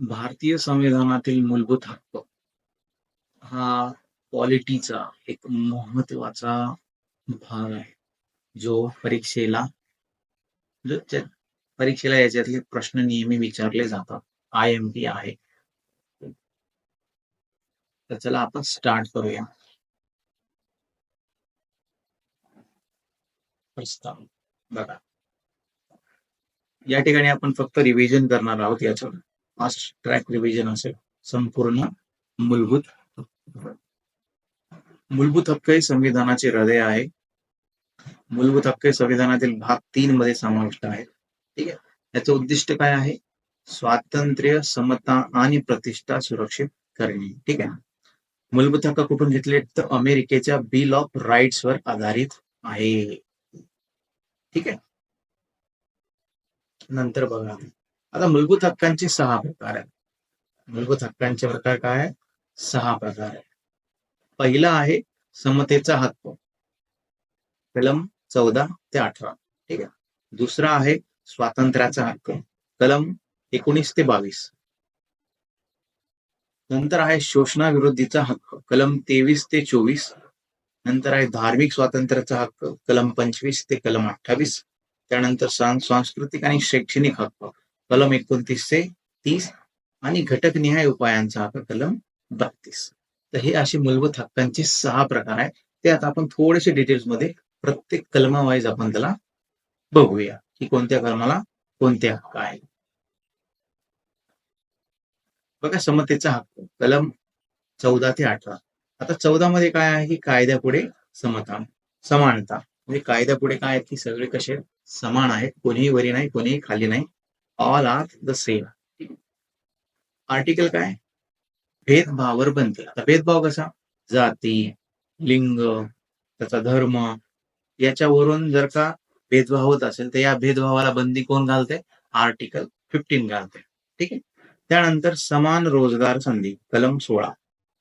भारतीय संविधानातील मूलभूत हक्क हा क्वालिटीचा एक महत्त्वाचा भाग आहे. जो परीक्षेला जो परीक्षेला याच्यातले प्रश्न नेहमी विचारले जातात. आय एम पी आहे. तर चला आपण स्टार्ट करूया. प्रस्ताव. बघा. या ठिकाणी आपण फक्त रिव्हिजन करणार आहोत याचं फास्ट ट्रॅक रिव्हिजन असेल संपूर्ण मूलभूत मूलभूत हक्क हे संविधानाचे हृदय आहे. मूलभूत हक्क संविधानातील भाग तीन मध्ये समाविष्ट आहेत ठीक आहे? याचं उद्दिष्ट काय आहे? स्वातंत्र्य समता आणि प्रतिष्ठा सुरक्षित करणे. ठीक आहे? मूलभूत हक्क कुठून घेतले? तर अमेरिकेच्या बिल ऑफ राईट्स वर आधारित आहे. ठीक आहे? नंतर बघा. आता मूलभूत हक्कांचे सहा प्रकार आहेत. मूलभूत हक्कांचे प्रकार काय आहे सहा प्रकार आहे पहिला आहे समतेचा हक्क. कलम चौदा ते अठरा. ठीक आहे? दुसरा आहे स्वातंत्र्याचा हक्क. कलम एकोणीस ते बावीस. नंतर आहे शोषणाविरोधीचा हक्क. कलम तेवीस ते चोवीस. नंतर आहे धार्मिक स्वातंत्र्याचा हक्क. कलम पंचवीस ते कलम अठ्ठावीस. त्यानंतर सांस्कृतिक आणि शैक्षणिक हक्क. कलम एकोणतीस ते तीस आणि घटकनिहाय उपायांचा हक्क कलम बत्तीस. तर हे असे मूलभूत हक्कांचे सहा प्रकार आहेत. ते आता आपण थोडेसे डिटेल्समध्ये प्रत्येक कलमावाईज आपण त्याला बघूया की कोणत्या कलमाला कोणते हक्क आहेत. बघा समतेचा हक्क कलम चौदा ते अठरा. आता चौदा मध्ये काय आहे की कायद्यापुढे समता समानता. म्हणजे कायद्यापुढे काय आहे की सगळे कसे समान आहेत. कोणीही वरी नाही कोणीही खाली नाही. All are the same article काय? भेदभावावर बनते. आता भेदभाव कसा? जाती लिंग त्याचा धर्म याच्यावरून जर का भेदभाव होत असेल तर या भेदभावाला बंदी कोण घालते? आर्टिकल फिफ्टीन घालते. ठीक आहे? त्यानंतर समान रोजगार संधी कलम सोळा.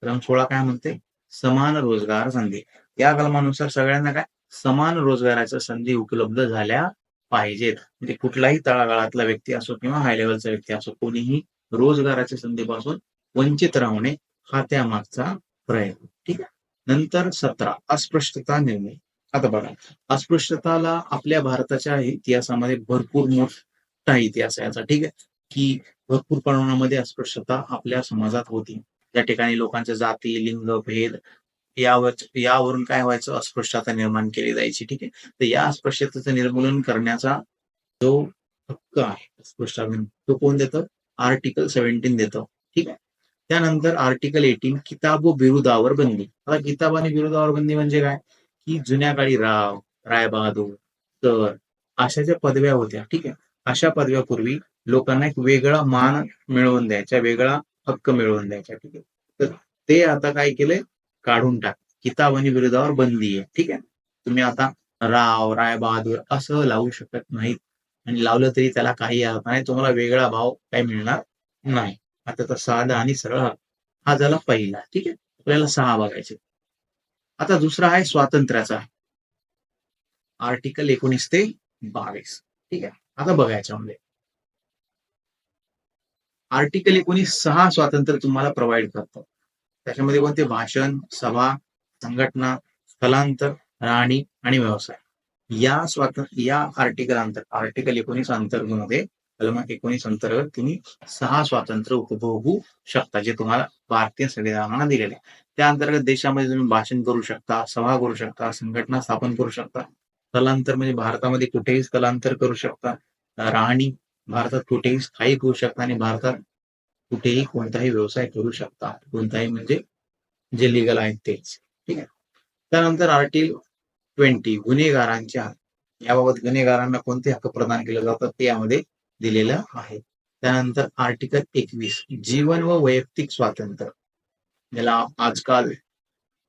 कलम सोळा काय म्हणते? समान रोजगार संधी. या कलमानुसार सगळ्यांना काय? समान रोजगाराच्या संधी उपलब्ध झाल्या पाहिजेत. म्हणजे कुठलाही तळागाळातला व्यक्ती असो किंवा हाय लेवलचा व्यक्ती असो कोणीही रोजगाराच्या संधीपासून वंचित राहणे हा त्यामागचा प्रयत्न. ठीक आहे? नंतर सतरा. अस्पृश्यता निर्णय आता बघा. अस्पृश्यताला आपल्या भारताच्या इतिहासामध्ये भरपूर मोठा इतिहास आहे याचा. ठीक आहे? की भरपूर प्रमाणामध्ये अस्पृश्यता आपल्या समाजात होती. त्या ठिकाणी लोकांच्या जाती लिंग भेद यावर यावरून काय व्हायचं? अस्पृश्यता निर्माण केली जायची ठीक आहे? तर या अस्पृश्यतेचं निर्मूलन करण्याचा जो हक्क आहे अस्पृश्यता तो कोण देतो? आर्टिकल सेव्हन्टीन देतो ठीक आहे? त्यानंतर आर्टिकल एटीन किताब व बिरुदावर बंदी. आता किताब आणि बिरुदावर बंदी म्हणजे काय? की जुन्या काळी राव रायबहादूर तर अशा ज्या पदव्या होत्या ठीक आहे? अशा पदव्यापूर्वी लोकांना एक वेगळा मान मिळवून द्यायचा वेगळा हक्क मिळवून द्यायचा ठीक आहे? तर ते आता काय केलंय? काढून टाक. किताब आणि विरोधावर बंदी आहे. ठीक आहे? तुम्ही आता राव रायबहादूर असं लावू शकत नाहीत. आणि लावलं तरी त्याला काही अर्थ नाही. तुम्हाला वेगळा भाव काही मिळणार नाही. आता तर साधा आणि सरळ हा झाला पहिला. ठीक आहे? आपल्याला सहा बघायचे. आता दुसरा आहे स्वातंत्र्याचा. आर्टिकल एकोणीस ते बावीस. ठीक आहे? आता बघायचं म्हणजे. आर्टिकल एकोणीस सहा स्वातंत्र्य तुम्हाला प्रोव्हाइड करतो. त्याच्यामध्ये कोणते भाषण सभा संघटना स्थलांतर राहणी आणि व्यवसाय. या स्वातंत्र्य या आर्टिकल अंतर आर्टिकल एकोणीस अंतर्गत कलम एकोणीस अंतर्गत तुम्ही सहा स्वातंत्र्य उपभोगू शकता जे तुम्हाला भारतीय संविधानानं दिलेले त्या अंतर्गत देशामध्ये तुम्ही भाषण करू शकता सभा करू शकता संघटना स्थापन करू शकता. स्थलांतर म्हणजे भारतामध्ये कुठेही स्थलांतर करू शकता. राहणी भारतात कुठेही स्थायिक होऊ शकता आणि भारतात कुठेही कोणताही व्यवसाय करू शकता. कोणताही म्हणजे जे लिगल आहेत तेच. ठीक आहे? त्यानंतर आर्टिकल ट्वेंटी गुन्हेगारांच्या याबाबत गुन्हेगारांना कोणते हक्क प्रदान केले जातात ते यामध्ये दिलेलं आहे. त्यानंतर आर्टिकल एकवीस जीवन व वैयक्तिक स्वातंत्र्य. ज्याला आजकाल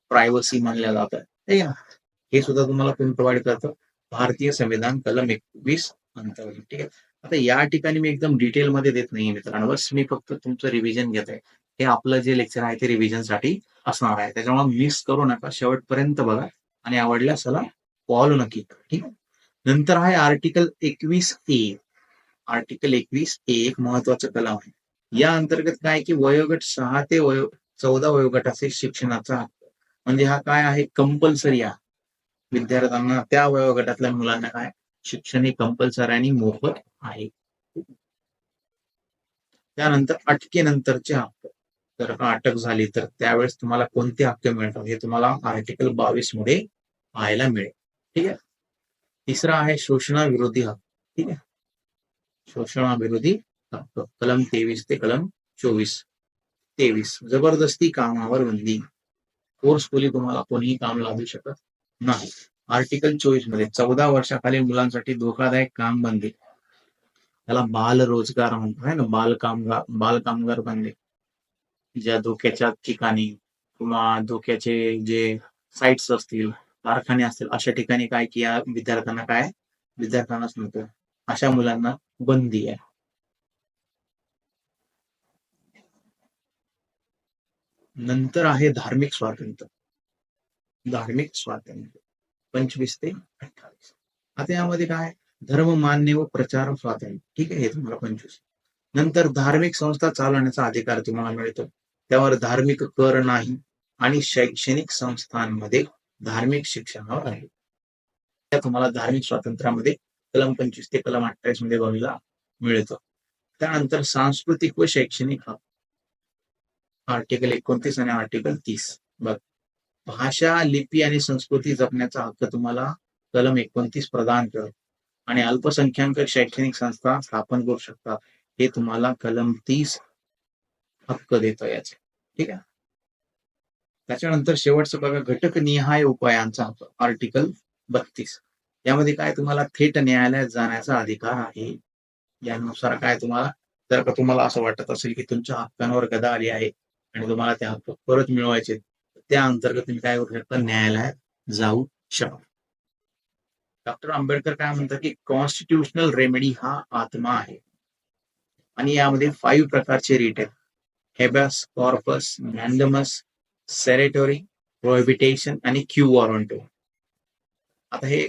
प्रायव्हसी मानल्या जात ठीक आहे हे सुद्धा तुम्हाला कोण प्रोव्हाइड करतं? भारतीय संविधान कलम एकवीस अंतर्गत. ठीक आहे? आता या ठिकाणी मी एकदम डिटेलमध्ये देत नाही मित्रांनो. मी फक्त तुमचं रिव्हिजन घेत आहे हे आपलं जे लेक्चर आहे ते रिव्हिजनसाठी असणार आहे. त्याच्यामुळे मिस करू नका. शेवटपर्यंत बघा. आणि आवडल्यास त्याला फॉलो नक्की ठीक आहे? नंतर आहे आर्टिकल एकवीस ए आर्टिकल एकवीस ए एक महत्वाचं कलम आहे. या अंतर्गत काय की वयोगट सहा ते वयो चौदा वयोगटाचे शिक्षणाचा हक्क. म्हणजे हा काय आहे? कंपल्सरी आहे. विद्यार्थ्यांना त्या वयोगटातल्या मुलांना काय? शिक्षण हे कंपल्सरी आणि मोफत आहे. त्यानंतर अटकेनंतरचे हक्क जर का अटक झाली तर त्यावेळेस तुम्हाला कोणते हक्क मिळतात? हे तुम्हाला आर्टिकल बावीसमध्ये पाहायला मिळेल. ठीक आहे? तिसरा आहे शोषणाविरोधी हक्क ठीक आहे? शोषणाविरोधी हक्क कलम तेवीस ते कलम चोवीस. तेवीस. जबरदस्ती कामावर बंदी. फोर्सफुली तुम्हाला कोणीही काम लावू शकत नाही. आर्टिकल चोवीसमध्ये चौदा वर्षाखालील मुलांसाठी धोकादायक काम बंदी. त्याला बाल रोजगार म्हणतो आहे ना? बाल कामगार बाल कामगार ज्या धोक्याच्या ठिकाणी किंवा धोक्याचे जे साईट्स असतील कारखाने असतील अशा ठिकाणी काय की या विद्यार्थ्यांना काय? विद्यार्थ्यांनाच नव्हतं. अशा मुलांना बंदी आहे. नंतर आहे धार्मिक स्वातंत्र्य. धार्मिक स्वातंत्र्य. पंचवीस ते अठ्ठावीस. आता यामध्ये काय? धर्म मान्य व प्रचार स्वातंत्र्य. ठीक आहे हे तुम्हाला पंचवीस. नंतर धार्मिक संस्था चालवण्याचा अधिकार तुम्हाला मिळतो. त्यावर धार्मिक कर नाही आणि शैक्षणिक संस्थांमध्ये धार्मिक शिक्षणावर आहे. त्या तुम्हाला धार्मिक स्वातंत्र्यामध्ये कलम पंचवीस ते कलम अठ्ठावीसमध्ये बघायला मिळतं. त्यानंतर सांस्कृतिक व शैक्षणिक हक्क. आर्टिकल एकोणतीस आणि आर्टिकल तीस. बघ. भाषा लिपी आणि संस्कृती जपण्याचा हक्क तुम्हाला कलम एकोणतीस प्रदान करत. आणि अल्पसंख्याक शैक्षणिक संस्था स्थापन करू शकतात हे तुम्हाला कलम तीस हक्क देतो याचे. ठीक आहे? त्याच्यानंतर शेवटचं बघा घटक निहाय उपायांचा आर्टिकल बत्तीस. यामध्ये काय तुम्हाला थेट न्यायालयात जाण्याचा अधिकार आहे? यानुसार काय तुम्हाला जर का तुम्हाला असं वाटत असेल की तुमच्या हक्कांवर गदा आली आहे आणि तुम्हाला ते हक्क परत मिळवायचे त्या अंतर्गत तुम्ही काय करू शकता? न्यायालयात जाऊ शकता. डॉक्टर आंबेडकर काय म्हणतात की कॉन्स्टिट्युशनल रेमेडी हा आत्मा आहे. आणि यामध्ये फाईव्ह प्रकारचे रिट आहेत. हेबस कॉर्पस मॅन्डमस सेरेटोरी प्रोहिबिटेशन आणि क्यू वॉरंटो आता हे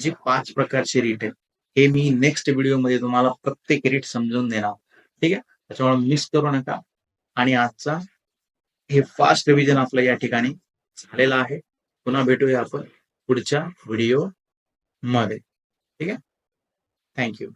जे पाच प्रकारचे रिट आहेत हे मी नेक्स्ट व्हिडिओमध्ये तुम्हाला प्रत्येक रिट समजून देणार. ठीक आहे? त्याच्यामुळे मिस करू नका. आणि आजचा हे फास्ट रिव्हिजन आपलं या ठिकाणी झालेलं आहे. पुन्हा भेटूया आपण. पुढच्या व्हिडिओमध्ये ठीक आहे? थँक्यू